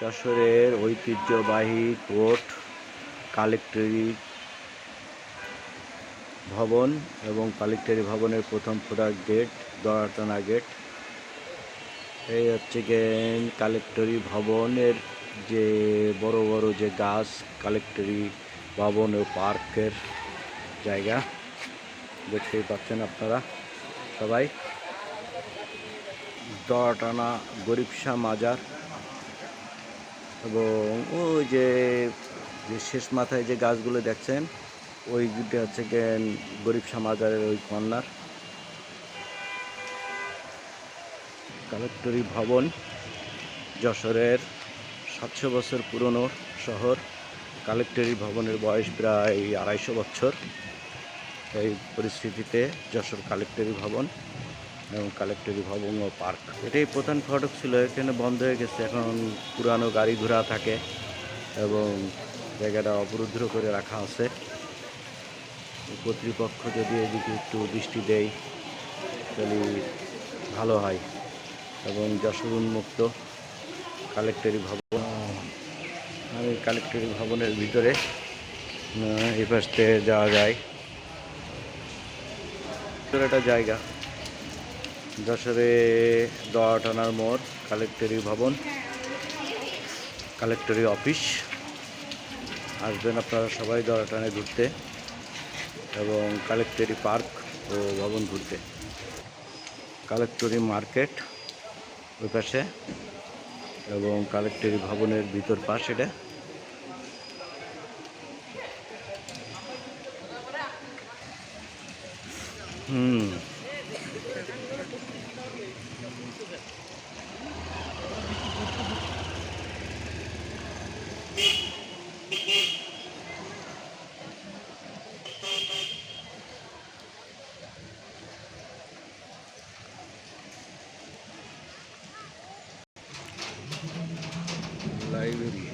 যশোরের ঐতিহ্যবাহী কোর্ট, কালেক্টরি ভবন এবং কালেক্টরি ভবনের প্রথম ফোটার গেট দড়াটানা গেট এই হচ্ছে কালেক্টরি ভবনের যে বড় বড় যে গাছ, কালেক্টরি ভবন ও পার্কের জায়গা। দেখতেই পাচ্ছেন আপনারা সবাই। দড়াটানা গরিব শাহ মাজার এবং ওই যে যে শেষ মাথায় যে গাছগুলো দেখছেন ওইটা হচ্ছে গেন গরিব শাহ মাজারের ওই কর্নার কালেক্টরি ভবন, যশোরের সাতশো বছর পুরনো শহর। কালেক্টরি ভবনের বয়স প্রায় আড়াইশো বছর। এই পরিস্থিতিতে যশোর কালেক্টরি ভবন এবং কালেক্টরি ভবন ও পার্ক। এটাই প্রধান ফটক ছিল, এখানে বন্ধ হয়ে গেছে। এখন পুরানো গাড়ি ঘোড়া থাকে এবং জায়গাটা অবরুদ্ধ করে রাখা আছে। কর্তৃপক্ষ যদি এদিকে একটু দৃষ্টি দেয়, তাহলে ভালো হয়। এবং যশোর উন্মুক্ত কালেক্টরি ভবন আমি কালেক্টরি ভবনের ভিতরে এই যাওয়া যায়। ভিতরে একটা জায়গা। যশোরে দোয়াটানার মোড়, কালেক্টরি ভবন, কালেক্টরি অফিস। আসবেন আপনারা সবাই দোয়াটানায় ঘুরতে এবং কালেক্টরি পার্ক ও ভবন ঘুরতে। কালেক্টরি মার্কেট ওই পাশে এবং কালেক্টরি ভবনের ভিতর পাশ এটা। হুম। library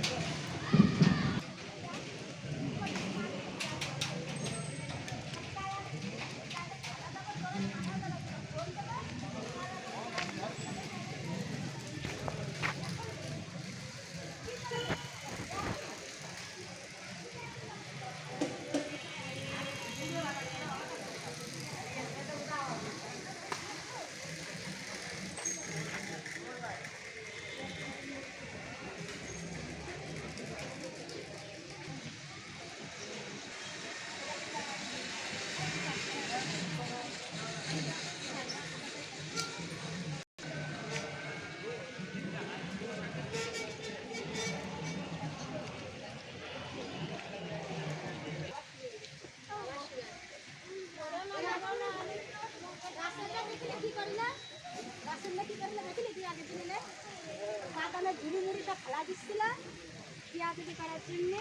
সব ফেলা দিচ্ছিল পেঁয়াজ করার জন্যে।